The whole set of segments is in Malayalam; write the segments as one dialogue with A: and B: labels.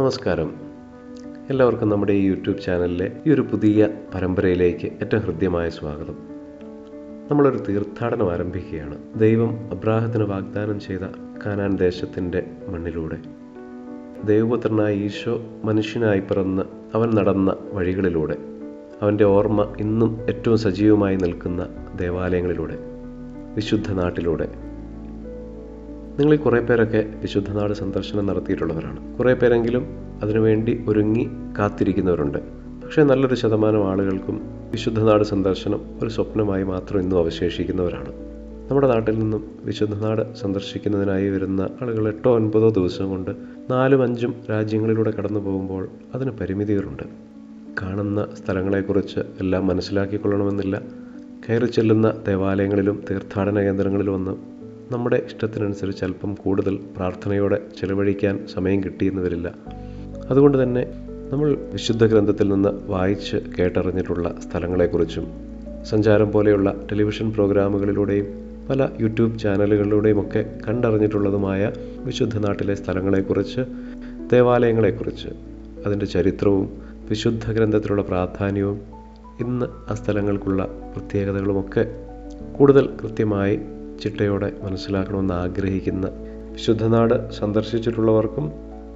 A: നമസ്കാരം. എല്ലാവർക്കും നമ്മുടെ ഈ യൂട്യൂബ് ചാനലിലെ ഈ ഒരു പുതിയ പരമ്പരയിലേക്ക് ഏറ്റവും ഹൃദ്യമായ സ്വാഗതം. നമ്മളൊരു തീർത്ഥാടനം ആരംഭിക്കുകയാണ്. ദൈവം അബ്രാഹത്തിന് വാഗ്ദാനം ചെയ്ത കാനാൻ ദേശത്തിന്റെ മണ്ണിലൂടെ. ദൈവപുത്രനായ ഈശോ മനുഷ്യനായി പിറന്ന് അവൻ നടന്ന വഴികളിലൂടെ. അവന്റെ ഓർമ്മ ഇന്നും ഏറ്റവും സജീവമായി നിൽക്കുന്ന ദേവാലയങ്ങളിലൂടെ. വിശുദ്ധ നാട്ടിലൂടെ. നിങ്ങൾ കുറേ പേരൊക്കെ വിശുദ്ധനാട് സന്ദർശനം നടത്തിയിട്ടുള്ളവരാണ്. കുറേ പേരെങ്കിലും അതിനുവേണ്ടി ഒരുങ്ങി കാത്തിരിക്കുന്നവരുണ്ട്. പക്ഷേ നല്ലൊരു ശതമാനം ആളുകൾക്കും വിശുദ്ധനാട് സന്ദർശനം ഒരു സ്വപ്നമായി മാത്രം ഇന്നും അവശേഷിക്കുന്നവരാണ്. നമ്മുടെ നാട്ടിൽ നിന്നും വിശുദ്ധനാട് സന്ദർശിക്കുന്നതിനായി വരുന്ന ആളുകൾ എട്ടോ ഒൻപതോ ദിവസം കൊണ്ട് നാലും അഞ്ചും രാജ്യങ്ങളിലൂടെ കടന്നു പോകുമ്പോൾ അതിന് പരിമിതികളുണ്ട്. കാണുന്ന സ്ഥലങ്ങളെക്കുറിച്ച് എല്ലാം മനസ്സിലാക്കിക്കൊള്ളണമെന്നില്ല. കയറി ചെല്ലുന്ന ദേവാലയങ്ങളിലും തീർത്ഥാടന കേന്ദ്രങ്ങളിലും ഒന്ന് നമ്മുടെ ഇഷ്ടത്തിനനുസരിച്ച് അല്പം കൂടുതൽ പ്രാർത്ഥനയോടെ ചെലവഴിക്കാൻ സമയം കിട്ടിയെന്ന് വരില്ല അതുകൊണ്ട് തന്നെ നമ്മൾ വിശുദ്ധ ഗ്രന്ഥത്തിൽ നിന്ന് വായിച്ച് കേട്ടറിഞ്ഞിട്ടുള്ള സ്ഥലങ്ങളെക്കുറിച്ചും സഞ്ചാരം പോലെയുള്ള ടെലിവിഷൻ പ്രോഗ്രാമുകളിലൂടെയും പല യൂട്യൂബ് ചാനലുകളിലൂടെയും ഒക്കെ കണ്ടറിഞ്ഞിട്ടുള്ളതുമായ വിശുദ്ധ നാട്ടിലെ സ്ഥലങ്ങളെക്കുറിച്ച് ദേവാലയങ്ങളെക്കുറിച്ച് അതിന്റെ ചരിത്രവും വിശുദ്ധ ഗ്രന്ഥത്തിലുള്ള പ്രാധാന്യവും ഇന്ന് ആ സ്ഥലങ്ങൾക്കുള്ള പ്രത്യേകതകളുമൊക്കെ കൂടുതൽ കൃത്യമായി ചിട്ടയോടെ മനസ്സിലാക്കണമെന്ന് ആഗ്രഹിക്കുന്ന വിശുദ്ധനാട് സന്ദർശിച്ചിട്ടുള്ളവർക്കും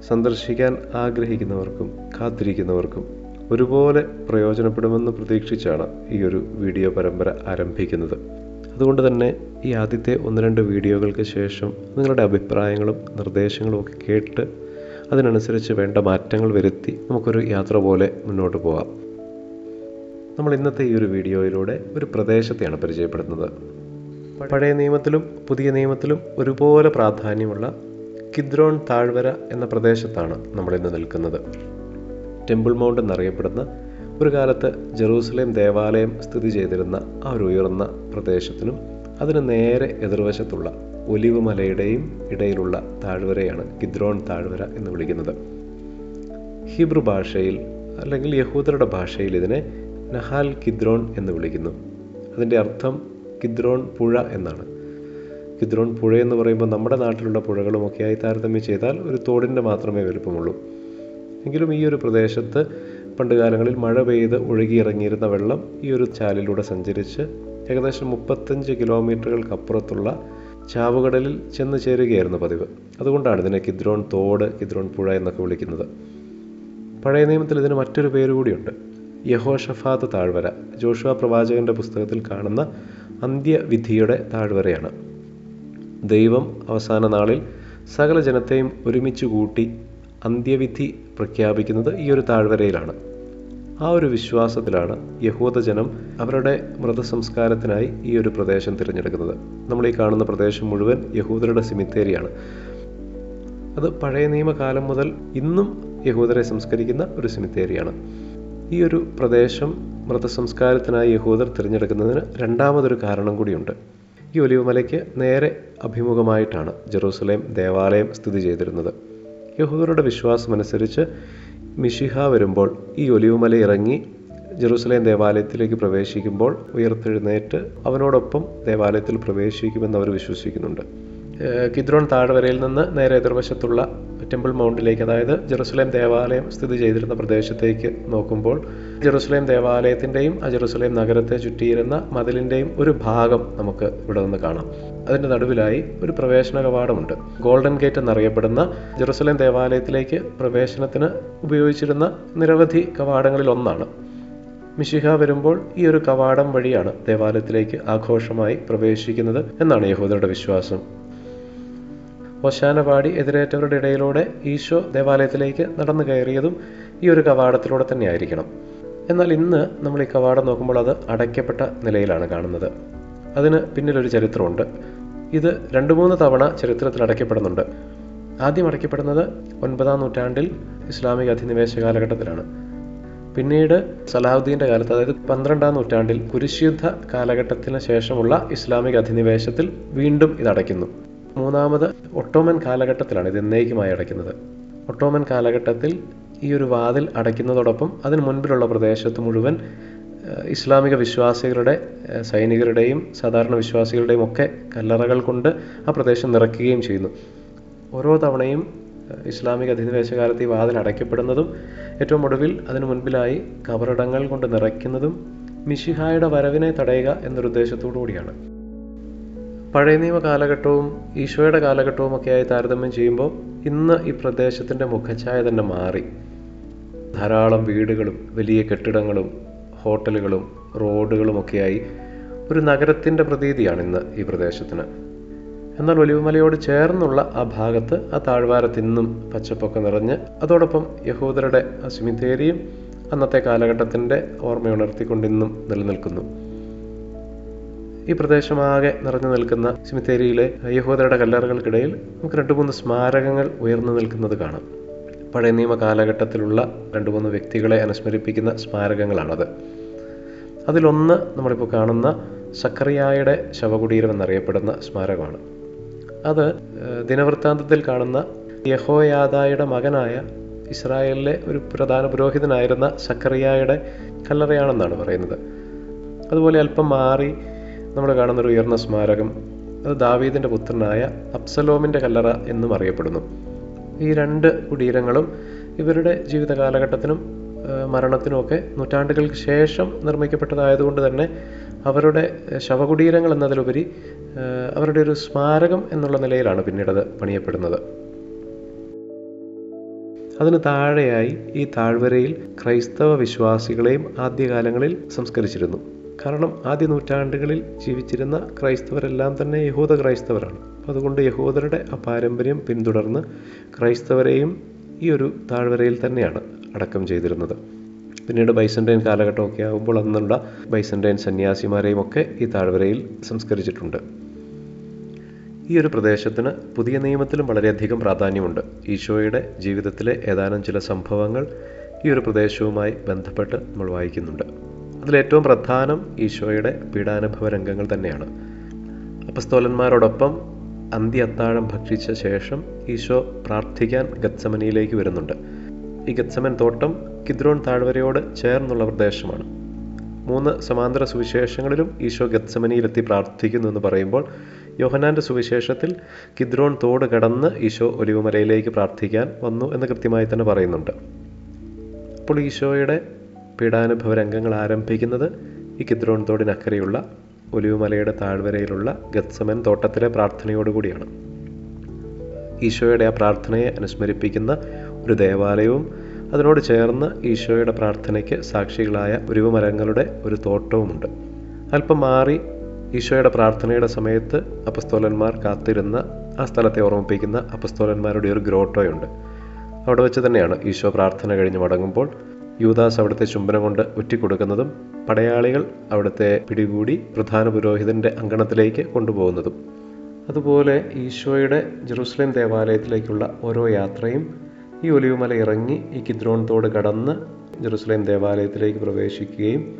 A: സന്ദർശിക്കാൻ ആഗ്രഹിക്കുന്നവർക്കും കാത്തിരിക്കുന്നവർക്കും ഒരുപോലെ പ്രയോജനപ്പെടുമെന്ന് പ്രതീക്ഷിച്ചാണ് ഈ ഒരു വീഡിയോ പരമ്പര ആരംഭിക്കുന്നത്. അതുകൊണ്ട് തന്നെ ഈ ആദ്യത്തെ ഒന്ന് രണ്ട് വീഡിയോകൾക്ക് ശേഷം നിങ്ങളുടെ അഭിപ്രായങ്ങളും നിർദ്ദേശങ്ങളും ഒക്കെ കേട്ട് അതിനനുസരിച്ച് വേണ്ട മാറ്റങ്ങൾ വരുത്തി നമുക്കൊരു യാത്ര പോലെ മുന്നോട്ട് പോകാം നമ്മൾ ഇന്നത്തെ ഈ ഒരു വീഡിയോയിലൂടെ ഒരു പ്രദേശത്തെയാണ് പരിചയപ്പെടുന്നത്. പഴയ നിയമത്തിലും പുതിയ നിയമത്തിലും ഒരുപോലെ പ്രാധാന്യമുള്ള കിദ്രോൺ താഴ്വര എന്ന പ്രദേശത്താണ് നമ്മൾ ഇന്ന് നിൽക്കുന്നത്. ടെമ്പിൾ മൗണ്ട് എന്നറിയപ്പെടുന്ന ഒരു കാലത്ത് ജെറൂസലേം ദേവാലയം സ്ഥിതി ചെയ്തിരുന്ന ആ ഒരു ഉയർന്ന പ്രദേശത്തിനും അതിന് നേരെ എതിർവശത്തുള്ള ഒലിവ് മലയുടെയും ഇടയിലുള്ള താഴ്വരയാണ് കിദ്രോൺ താഴ്വര എന്ന് വിളിക്കുന്നത്. ഹീബ്രു ഭാഷയിൽ അല്ലെങ്കിൽ യഹൂദരുടെ ഭാഷയിൽ ഇതിനെ നഹാൽ കിദ്രോൺ എന്ന് വിളിക്കുന്നു. അതിന്റെ അർത്ഥം കിദ്രോൺ പുഴ എന്നാണ്. കിദ്രോൺ പുഴ എന്ന് പറയുമ്പോൾ നമ്മുടെ നാട്ടിലുള്ള പുഴകളുമൊക്കെയായി താരതമ്യം ചെയ്താൽ ഒരു തോടിന്റെ മാത്രമേ വലുപ്പമുള്ളൂ. എങ്കിലും ഈ ഒരു പ്രദേശത്ത് പണ്ടുകാലങ്ങളിൽ മഴ പെയ്ത് ഒഴുകിയിറങ്ങിയിരുന്ന വെള്ളം ഈ ഒരു ചാലിലൂടെ സഞ്ചരിച്ച് ഏകദേശം മുപ്പത്തഞ്ച് കിലോമീറ്ററുകൾക്കപ്പുറത്തുള്ള ചാവുകടലിൽ ചെന്ന് ചേരുകയായിരുന്നു പതിവ്. അതുകൊണ്ടാണ് ഇതിനെ കിദ്രോൺ തോട് കിദ്രോൺ പുഴ എന്നൊക്കെ വിളിക്കുന്നത്. പഴയ നിയമത്തിൽ ഇതിന് മറ്റൊരു പേര് കൂടിയുണ്ട് യഹോഷഫാത്ത് താഴ്വര. ജോഷുവ പ്രവാചകന്റെ പുസ്തകത്തിൽ കാണുന്ന അന്ത്യവിധിയുടെ താഴ്വരയാണ്. ദൈവം അവസാന നാളിൽ സകല ജനത്തെയും ഒരുമിച്ച് കൂട്ടി അന്ത്യവിധി പ്രഖ്യാപിക്കുന്നത് ഈ ഒരു താഴ്വരയിലാണ്. ആ ഒരു വിശ്വാസത്തിലാണ് യഹൂദജനം അവരുടെ മൃതസംസ്കാരത്തിനായി ഈ ഒരു പ്രദേശം തിരഞ്ഞെടുക്കുന്നത്. നമ്മൾ ഈ കാണുന്ന പ്രദേശം മുഴുവൻ യഹൂദരുടെ സിമിത്തേരിയാണ്. അത് പഴയ നിയമകാലം മുതൽ ഇന്നും യഹൂദരെ സംസ്കരിക്കുന്ന ഒരു സിമിത്തേരിയാണ്. ഈ ഒരു പ്രദേശം മൃതസംസ്കാരത്തിനായി യഹൂദർ തിരഞ്ഞെടുക്കുന്നതിന് രണ്ടാമതൊരു കാരണം കൂടിയുണ്ട്. ഈ ഒലിവുമലയ്ക്ക് നേരെ അഭിമുഖമായിട്ടാണ് ജെറൂസലേം ദേവാലയം സ്ഥിതി ചെയ്തിരുന്നത്. യഹൂദരുടെ വിശ്വാസമനുസരിച്ച് മിഷിഹ വരുമ്പോൾ ഈ ഒലിവുമല ഇറങ്ങി ജെറൂസലേം ദേവാലയത്തിലേക്ക് പ്രവേശിക്കുമ്പോൾ ഉയർത്തെഴുന്നേറ്റ് അവനോടൊപ്പം ദേവാലയത്തിൽ പ്രവേശിക്കുമെന്ന് അവർ വിശ്വസിക്കുന്നുണ്ട്. കിദ്രോൺ താഴ്വരയിൽ നിന്ന് നേരെ എതിർവശത്തുള്ള ടെമ്പിൾ മൗണ്ടിലേക്ക് അതായത് ജെറുസലേം ദേവാലയം സ്ഥിതി ചെയ്തിരുന്ന പ്രദേശത്തേക്ക് നോക്കുമ്പോൾ ജെറുസലേം ദേവാലയത്തിന്റെയും ആ ജെറുസലേം നഗരത്തെ ചുറ്റിയിരുന്ന മതിലിന്റെയും ഒരു ഭാഗം നമുക്ക് ഇവിടെ നിന്ന് കാണാം. അതിന്റെ നടുവിലായി ഒരു പ്രവേശന കവാടമുണ്ട്. ഗോൾഡൻ ഗേറ്റ് എന്നറിയപ്പെടുന്ന ജെറുസലേം ദേവാലയത്തിലേക്ക് പ്രവേശനത്തിന് ഉപയോഗിച്ചിരുന്ന നിരവധി കവാടങ്ങളിൽ ഒന്നാണ് മിഷിഹ വരുമ്പോൾ ഈ ഒരു കവാടം വഴിയാണ് ദേവാലയത്തിലേക്ക് ആഘോഷമായി പ്രവേശിക്കുന്നത് എന്നാണ് യഹൂദരുടെ വിശ്വാസം. ഒശാന പാടി എതിരേറ്റവരുടെ ഇടയിലൂടെ ഈശോ ദേവാലയത്തിലേക്ക് നടന്നു കയറിയതും ഈ ഒരു കവാടത്തിലൂടെ തന്നെ ആയിരിക്കണം എന്നാൽ ഇന്ന് നമ്മൾ ഈ കവാടം നോക്കുമ്പോൾ അത് അടയ്ക്കപ്പെട്ട നിലയിലാണ് കാണുന്നത്. അതിന് പിന്നിലൊരു ചരിത്രമുണ്ട്. ഇത് രണ്ട് മൂന്ന് തവണ ചരിത്രത്തിൽ അടയ്ക്കപ്പെടുന്നുണ്ട്. ആദ്യം അടയ്ക്കപ്പെടുന്നത് ഒൻപതാം നൂറ്റാണ്ടിൽ ഇസ്ലാമിക അധിനിവേശ കാലഘട്ടത്തിലാണ് പിന്നീട് സലാഹുദ്ദീന്റെ കാലത്ത് അതായത് പന്ത്രണ്ടാം നൂറ്റാണ്ടിൽ കുരിശുദ്ധ കാലഘട്ടത്തിന് ശേഷമുള്ള ഇസ്ലാമിക അധിനിവേശത്തിൽ വീണ്ടും ഇത് അടയ്ക്കുന്നു. മൂന്നാമത് ഒട്ടോമൻ കാലഘട്ടത്തിലാണ് ഇത് എന്നേക്കുമായി അടയ്ക്കുന്നത്. ഒട്ടോമൻ കാലഘട്ടത്തിൽ ഈ ഒരു വാതിൽ അടയ്ക്കുന്നതോടൊപ്പം അതിന് മുൻപിലുള്ള പ്രദേശത്ത് മുഴുവൻ ഇസ്ലാമിക വിശ്വാസികളുടെ സൈനികരുടെയും സാധാരണ വിശ്വാസികളുടെയും ഒക്കെ കല്ലറകൾ കൊണ്ട് ആ പ്രദേശം നിറയ്ക്കുകയും ചെയ്യുന്നു. ഓരോ തവണയും ഇസ്ലാമിക അധിനിവേശ കാലത്ത് ഈ വാതിൽ അടയ്ക്കപ്പെടുന്നതും ഏറ്റവും ഒടുവിൽ അതിനു മുൻപിലായി കബറിടങ്ങൾ കൊണ്ട് നിറയ്ക്കുന്നതും മിഷിഹായുടെ വരവിനെ തടയുക എന്നൊരു ഉദ്ദേശത്തോടു കൂടിയാണ്. പഴയ നിയമ കാലഘട്ടവും ഈശോയുടെ കാലഘട്ടവും ഒക്കെയായി താരതമ്യം ചെയ്യുമ്പോൾ ഇന്ന് ഈ പ്രദേശത്തിന്റെ മുഖച്ഛായ തന്നെ മാറി. ധാരാളം വീടുകളും വലിയ കെട്ടിടങ്ങളും ഹോട്ടലുകളും റോഡുകളും ഒക്കെയായി ഒരു നഗരത്തിന്റെ പ്രതീതിയാണ് ഇന്ന് ഈ പ്രദേശത്തിന്. എന്നാൽ ഒലിവുമലയോട് ചേർന്നുള്ള ആ ഭാഗത്ത് ആ താഴ്വാരത്ത് ഇന്നും പച്ചപ്പൊക്കെ നിറഞ്ഞ് അതോടൊപ്പം യഹൂദരുടെ ആ അന്നത്തെ കാലഘട്ടത്തിന്റെ ഓർമ്മയുണർത്തിക്കൊണ്ട് ഇന്നും നിലനിൽക്കുന്നു. ഈ പ്രദേശമാകെ നിറഞ്ഞു നിൽക്കുന്ന സിമിത്തേരിയിലെ യഹൂദരുടെ കല്ലറകൾക്കിടയിൽ നമുക്ക് രണ്ട് മൂന്ന് സ്മാരകങ്ങൾ ഉയർന്നു നിൽക്കുന്നത് കാണാം. പഴയ നിയമ കാലഘട്ടത്തിലുള്ള രണ്ട് മൂന്ന് വ്യക്തികളെ അനുസ്മരിപ്പിക്കുന്ന സ്മാരകങ്ങളാണത്. അതിലൊന്ന് നമ്മളിപ്പോൾ കാണുന്ന സക്കറിയായുടെ ശവകുടീരം എന്നറിയപ്പെടുന്ന സ്മാരകമാണ്. അത് ദിനവൃത്താന്തത്തിൽ കാണുന്ന യഹോയാദായുടെ മകനായ ഇസ്രായേലിലെ ഒരു പ്രധാന പുരോഹിതനായിരുന്ന സക്കറിയായുടെ കല്ലറയാണെന്നാണ് പറയുന്നത്. അതുപോലെ അല്പം മാറി നമ്മൾ കാണുന്നൊരു ഉയർന്ന സ്മാരകം. അത് ദാവീദിന്റെ പുത്രനായ അബ്സലോമിന്റെ കല്ലറ എന്നും അറിയപ്പെടുന്നു. ഈ രണ്ട് കുടീരങ്ങളും ഇവരുടെ ജീവിത കാലഘട്ടത്തിനും മരണത്തിനുമൊക്കെ നൂറ്റാണ്ടുകൾക്ക് ശേഷം നിർമ്മിക്കപ്പെട്ടതായതുകൊണ്ട് തന്നെ അവരുടെ ശവകുടീരങ്ങൾ എന്നതിലുപരി അവരുടെ ഒരു സ്മാരകം എന്നുള്ള നിലയിലാണ് പിന്നീട് അത് പണിയപ്പെടുന്നത്. അതിന് താഴെയായി ഈ താഴ്വരയിൽ ക്രൈസ്തവ വിശ്വാസികളെയും ആദ്യകാലങ്ങളിൽ സംസ്കരിച്ചിരുന്നു. കാരണം ആദ്യ നൂറ്റാണ്ടുകളിൽ ജീവിച്ചിരുന്ന ക്രൈസ്തവരെല്ലാം തന്നെ യഹൂദ ക്രൈസ്തവരാണ്. അപ്പോൾ അതുകൊണ്ട് യഹൂദരുടെ ആ പാരമ്പര്യം പിന്തുടർന്ന് ക്രൈസ്തവരെയും ഈ ഒരു താഴ്വരയിൽ തന്നെയാണ് അടക്കം ചെയ്തിരുന്നത്. പിന്നീട് ബൈസന്റൈൻ കാലഘട്ടമൊക്കെ ആകുമ്പോൾ അന്നുള്ള ബൈസന്റൈൻ സന്യാസിമാരെയും ഒക്കെ ഈ താഴ്വരയിൽ സംസ്കരിച്ചിട്ടുണ്ട്. ഈ ഒരു പ്രദേശത്തിന് പുതിയ നിയമത്തിലും വളരെയധികം പ്രാധാന്യമുണ്ട്. ഈശോയുടെ ജീവിതത്തിലെ ഏതാനും ചില സംഭവങ്ങൾ ഈ ഒരു പ്രദേശവുമായി ബന്ധപ്പെട്ട് നമ്മൾ വായിക്കുന്നുണ്ട്. അതിലേറ്റവും പ്രധാനം ഈശോയുടെ പീഡാനുഭവ രംഗങ്ങൾ തന്നെയാണ്. അപ്പസ്തോലന്മാരോടൊപ്പം അന്ത്യ അത്താഴം ഭക്ഷിച്ച ശേഷം ഈശോ പ്രാർത്ഥിക്കാൻ ഗത്സമനിയിലേക്ക് വരുന്നുണ്ട്. ഈ ഗത്സമൻ തോട്ടം കിദ്രോൺ താഴ്വരയോട് ചേർന്നുള്ള പ്രദേശമാണ്. മൂന്ന് സമാന്തര സുവിശേഷങ്ങളിലും ഈശോ ഗത്സമനിയിലെത്തി പ്രാർത്ഥിക്കുന്നു എന്ന് പറയുമ്പോൾ യോഹനാന്റെ സുവിശേഷത്തിൽ കിദ്രോൺ തോട് കടന്ന് ഈശോ ഒലിവുമലയിലേക്ക് പ്രാർത്ഥിക്കാൻ വന്നു എന്ന് കൃത്യമായി തന്നെ പറയുന്നുണ്ട്. അപ്പോൾ ഈശോയുടെ പീഡാനുഭവ രംഗങ്ങൾ ആരംഭിക്കുന്നത് ഈ കിദ്രോൺ തോടിനക്കരെയുള്ള ഒലിവുമലയുടെ താഴ്വരയിലുള്ള ഗത്സമൻ തോട്ടത്തിലെ പ്രാർത്ഥനയോടുകൂടിയാണ്. ഈശോയുടെ ആ പ്രാർത്ഥനയെ അനുസ്മരിപ്പിക്കുന്ന ഒരു ദേവാലയവും അതിനോട് ചേർന്ന് ഈശോയുടെ പ്രാർത്ഥനയ്ക്ക് സാക്ഷികളായ ഉരുവുമരങ്ങളുടെ ഒരു തോട്ടവുമുണ്ട്. അല്പം മാറി ഈശോയുടെ പ്രാർത്ഥനയുടെ സമയത്ത് അപസ്തോലന്മാർ കാത്തിരുന്ന ആ സ്ഥലത്തെ ഓർമ്മിപ്പിക്കുന്ന അപസ്തോലന്മാരുടെ ഒരു ഗ്രോട്ടോയുണ്ട്. അവിടെ വെച്ച് തന്നെയാണ് ഈശോ പ്രാർത്ഥന കഴിഞ്ഞ് മടങ്ങുമ്പോൾ യൂദാസ് അവിടുത്തെ ചുംബനം കൊണ്ട് ഉറ്റിക്കൊടുക്കുന്നതും പടയാളികൾ അവിടുത്തെ പിടികൂടി പ്രധാന പുരോഹിതന്റെ അങ്കണത്തിലേക്ക് കൊണ്ടുപോകുന്നതും. അതുപോലെ ഈശോയുടെ ജെറുസലേം ദേവാലയത്തിലേക്കുള്ള ഓരോ യാത്രയും ഈ ഒലിവുമല ഇറങ്ങി ഈ കിദ്രോൺ തോട് കടന്ന് ജെറുസലേം ദേവാലയത്തിലേക്ക് പ്രവേശിക്കുകയും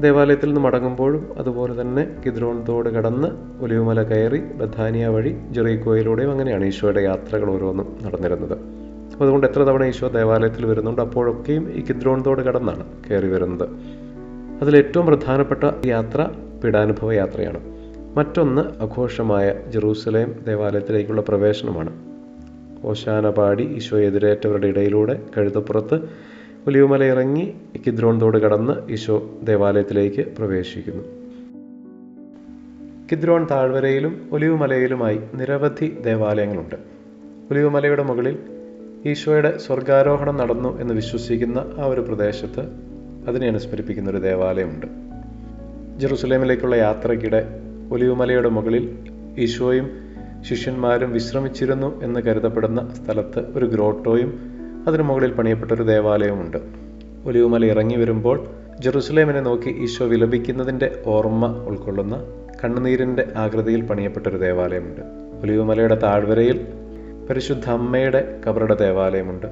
A: ദേവാലയത്തിൽ നിന്ന് മടങ്ങുമ്പോഴും അതുപോലെ തന്നെ കിദ്രോൺ തോട് കടന്ന് ഒലിവുമല കയറി ബഥാനിയ വഴി ജെറീക്കോയിലൂടെയും അങ്ങനെയാണ് ഈശോയുടെ യാത്രകൾ ഓരോന്നും നടന്നിരുന്നത്. അപ്പോൾ അതുകൊണ്ട് എത്ര തവണ ഈശോ ദേവാലയത്തിൽ വരുന്നുണ്ട് അപ്പോഴൊക്കെയും ഈ കിദ്രോൺ തോട് കടന്നാണ് കയറി വരുന്നത്. അതിലേറ്റവും പ്രധാനപ്പെട്ട യാത്ര പീഡാനുഭവ യാത്രയാണ്. മറ്റൊന്ന് അഘോഷമായ ജെറൂസലേം ദേവാലയത്തിലേക്കുള്ള പ്രവേശനമാണ്. ഓശാന പാടി ഈശോ എതിരേറ്റവരുടെ ഇടയിലൂടെ കഴുതപ്പുറത്ത് ഒലിവുമല ഇറങ്ങി കിദ്രോൺ തോട് കടന്ന് ഈശോ ദേവാലയത്തിലേക്ക് പ്രവേശിക്കുന്നു. കിദ്രോൺ താഴ്വരയിലും ഒലിവുമലയിലുമായി നിരവധി ദേവാലയങ്ങളുണ്ട്. ഒലിവുമലയുടെ മുകളിൽ ഈശോയുടെ സ്വർഗാരോഹണം നടന്നു എന്ന് വിശ്വസിക്കുന്ന ആ ഒരു പ്രദേശത്ത് അതിനെ അനുസ്മരിപ്പിക്കുന്ന ഒരു ദേവാലയമുണ്ട്. ജെറുസലേമിലേക്കുള്ള യാത്രയ്ക്കിടെ ഒലിവുമലയുടെ മുകളിൽ ഈശോയും ശിഷ്യന്മാരും വിശ്രമിച്ചിരുന്നു എന്ന് കരുതപ്പെടുന്ന സ്ഥലത്ത് ഒരു ഗ്രോട്ടോയും അതിനു മുകളിൽ പണിയപ്പെട്ട ഒരു ദേവാലയമുണ്ട്. ഒലിവുമല ഇറങ്ങി വരുമ്പോൾ ജെറുസലേമിനെ നോക്കി ഈശോ വിലപിക്കുന്നതിന്റെ ഓർമ്മ ഉൾക്കൊള്ളുന്ന കണ്ണുനീരിന്റെ ആകൃതിയിൽ പണിയപ്പെട്ട ഒരു ദേവാലയമുണ്ട്. ഒലിവുമലയുടെ താഴ്വരയിൽ പരിശുദ്ധ അമ്മയുടെ കബറുടെ ദേവാലയമുണ്ട്.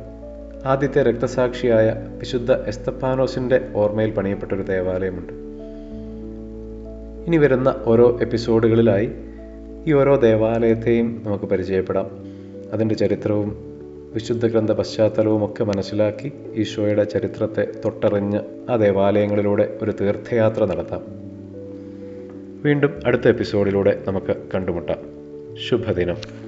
A: ആദ്യത്തെ രക്തസാക്ഷിയായ വിശുദ്ധ എസ്തപ്പാനോസിന്റെ ഓർമ്മയിൽ പണിയപ്പെട്ട ഒരു ദേവാലയമുണ്ട്. ഇനി വരുന്ന ഓരോ എപ്പിസോഡുകളിലായി ഈ ഓരോ ദേവാലയത്തെയും നമുക്ക് പരിചയപ്പെടാം. അതിന്റെ ചരിത്രവും വിശുദ്ധ ഗ്രന്ഥ പശ്ചാത്തലവും ഒക്കെ മനസ്സിലാക്കി ഈശോയുടെ ചരിത്രത്തെ തൊട്ടറിഞ്ഞ് ആ ദേവാലയങ്ങളിലൂടെ ഒരു തീർത്ഥയാത്ര നടത്താം. വീണ്ടും അടുത്ത എപ്പിസോഡിലൂടെ നമുക്ക് കണ്ടുമുട്ടാം. ശുഭദിനം.